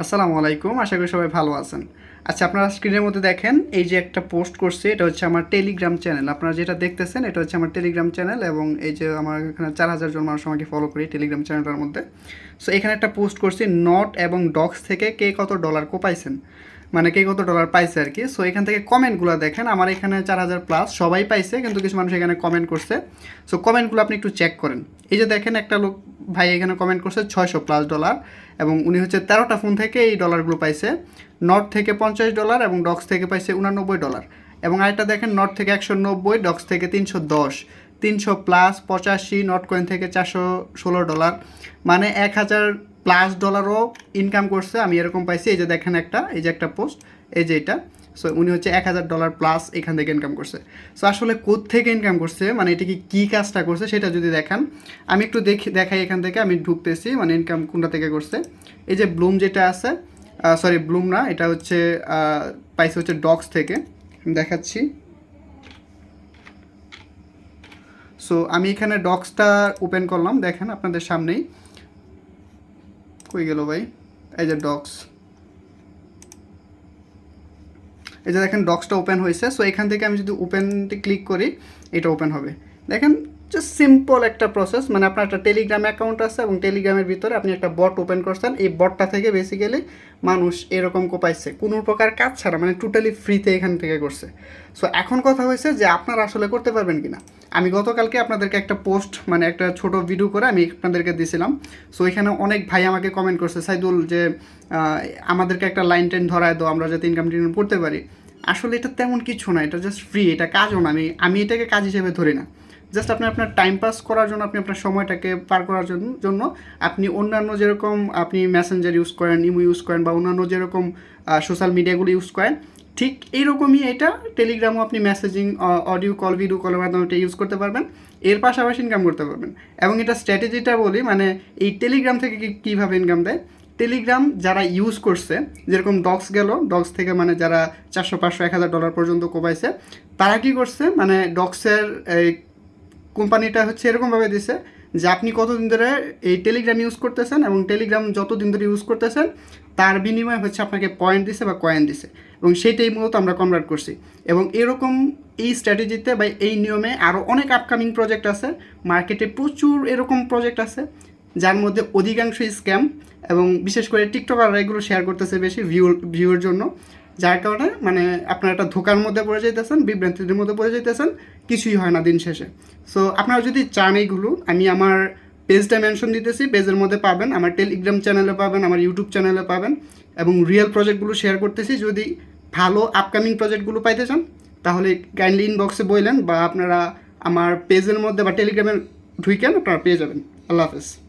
আসসালামু আলাইকুম, আশা করি সবাই ভালো আছেন। আচ্ছা আপনারা স্ক্রিনের মধ্যে দেখেন, এই যে একটা পোস্ট করছে, এটা হচ্ছে আমার টেলিগ্রাম চ্যানেল আপনারা যেটা দেখতেছেন, এটা হচ্ছে আমার টেলিগ্রাম চ্যানেল এবং এই যে আমার এখানে চার হাজার জন মানুষ আমাকে ফলো করি টেলিগ্রাম চ্যানেলটার মধ্যে। সো এখানে একটা পোস্ট করছি নট এবং ডক্স থেকে কে কত ডলার কোপাইছেন। মানে কে কত ডলার পাইছে আর কি। সো এখান থেকে কমেন্টগুলো দেখেন। আমার এখানে চার হাজার প্লাস সবাই পাইছে, কিন্তু কিছু মানুষ এখানে কমেন্ট করছে। সো কমেন্টগুলো আপনি একটু চেক করেন। এই যে দেখেন একটা লোক ভাই এখানে কমেন্ট করছে ছয়শো প্লাস ডলার এবং উনি হচ্ছে তেরোটা ফোন থেকে এই ডলারগুলো পাইছে। নর্থ থেকে পঞ্চাশ ডলার এবং ডক্স থেকে পাইছে উনানব্বই ডলার এবং আরেকটা দেখেন নর্থ থেকে একশো নব্বই ডক্স থেকে তিনশো দশ। তিনশো প্লাস পঁচাশি নট কয়েন থেকে চারশো ষোলো ডলার মানে এক হাজার প্লাস ডলারও ইনকাম করছে। আমি এরকম পাইছি, এই যে দেখেন একটা, এই যে একটা পোস্ট এই যে এটা। সো উনি হচ্ছে এক হাজার ডলার প্লাস এখান থেকে ইনকাম করছে। সো আসলে থেকে ইনকাম করছে মানে এটা কি, কী কাজটা করছে সেটা যদি দেখান। আমি একটু দেখি, দেখাই এখান থেকে, আমি ঢুকতেছি মানে ইনকাম কোনটা থেকে করছে। এই যে ব্লুম যেটা আছে সরি ব্লুম না, এটা হচ্ছে পাইছে হচ্ছে ডগস থেকে। দেখাচ্ছি। সো আমি এখানে ডক্সটা ওপেন করলাম, দেখেন আপনাদের সামনেই। কই গেল ভাই? এই যে ডক্স এই যে দেখেন ডক্সটা ওপেন হয়েছে। সো এখান থেকে আমি যদি ওপেনতে ক্লিক করি, এটা ওপেন হবে। দেখেন জাস্ট সিম্পল একটা প্রসেস মানে আপনার একটা টেলিগ্রাম অ্যাকাউন্ট আছে এবং টেলিগ্রামের ভিতরে আপনি একটা বট ওপেন করছেন। এই বটটা থেকে বেসিক্যালি মানুষ এরকম কোপাইছে। কোনো প্রকার কাজ ছাড়া মানে টোটালি ফ্রিতে এখান থেকে করছে। সো এখন কথা হয়েছে যে আপনারা আসলে করতে পারবেন কি না আমি গতকালকে আপনাদেরকে একটা পোস্ট মানে একটা ছোট ভিডিও করে আমি আপনাদেরকে দিয়েছিলাম সো এখানে অনেক ভাই আমাকে কমেন্ট করছে, সাইদুল, যে আমাদেরকে একটা লাইন টেন ধরায় দাও, আমরা যাতে ইনকাম টিনকাম করতে পারি। আসলে এটা তেমন কিছু না, এটা জাস্ট ফ্রি এটা কাজও না। আমি আমি এটাকে কাজ হিসেবে ধরি না। জাস্ট আপনি আপনার টাইম পাস করার জন্য, আপনি আপনার সময়টাকে পার করার জন্য আপনি অন্যান্য যেরকম আপনি মেসেঞ্জার ইউজ করেন ইমো ইউজ করেন বা অন্যান্য যেরকম সোশ্যাল মিডিয়াগুলো ইউজ করেন, ঠিক এইরকমই এটা টেলিগ্রামও আপনি মেসেজিং অডিও কল ভিডিও কলের মাধ্যমে এটা ইউজ করতে পারবেন। এর পাশাপাশি ইনকাম করতে পারবেন। এবং এটা স্ট্র্যাটেজিটা বলি মানে এই টেলিগ্রাম থেকে কীভাবে ইনকাম দেয়? টেলিগ্রাম যারা ইউজ করছে, যেরকম ডগস গেল ডগস থেকে মানে যারা চারশো পাঁচশো এক হাজার ডলার পর্যন্ত কোপাইছে তারা কী করছে? মানে ডগসের এই কোম্পানিটা হচ্ছে এরকমভাবে দিছে যে আপনি কতদিন ধরে এই টেলিগ্রাম ইউজ করতেছেন এবং টেলিগ্রাম যতদিন ধরে ইউজ করতেছেন, তার বিনিময়ে হচ্ছে আপনাকে পয়েন্ট দিছে বা কয়েন দিছে। এবং সেইটাই মূলত আমরা কনভার্ট করছি। এবং এরকম এই স্ট্র্যাটেজিতে বা এই নিয়মে আরও অনেক আপকামিং প্রজেক্ট আছে। মার্কেটে প্রচুর এরকম প্রজেক্ট আছে, যার মধ্যে অধিকাংশই স্ক্যাম এবং বিশেষ করে টিকটকাররা এগুলো শেয়ার করতেছে বেশি ভিউ ভিউয়ের জন্য। যার কারণে মানে আপনারা একটা ধোকার মধ্যে পড়ে যেতেছেন বিভ্রান্তির মধ্যে পড়ে যেতেছেন কিছুই হয় না দিন শেষে। সো আপনারা যদি চান এইগুলো, আমি আমার পেজটা মেনশন দিতেছি পেজের মধ্যে পাবেন, আমার টেলিগ্রাম চ্যানেলে পাবেন, আমার ইউটিউব চ্যানেলে পাবেন, এবং রিয়েল প্রজেক্টগুলো শেয়ার করতেছি। যদি ভালো আপকামিং প্রজেক্টগুলো পাইতে চান, তাহলে কাইন্ডলি ইনবক্সে বললেন বা আপনারা আমার পেজের মধ্যে বা টেলিগ্রামে ঢুইকেন, আপনারা পেয়ে যাবেন। আল্লাহ হাফেজ।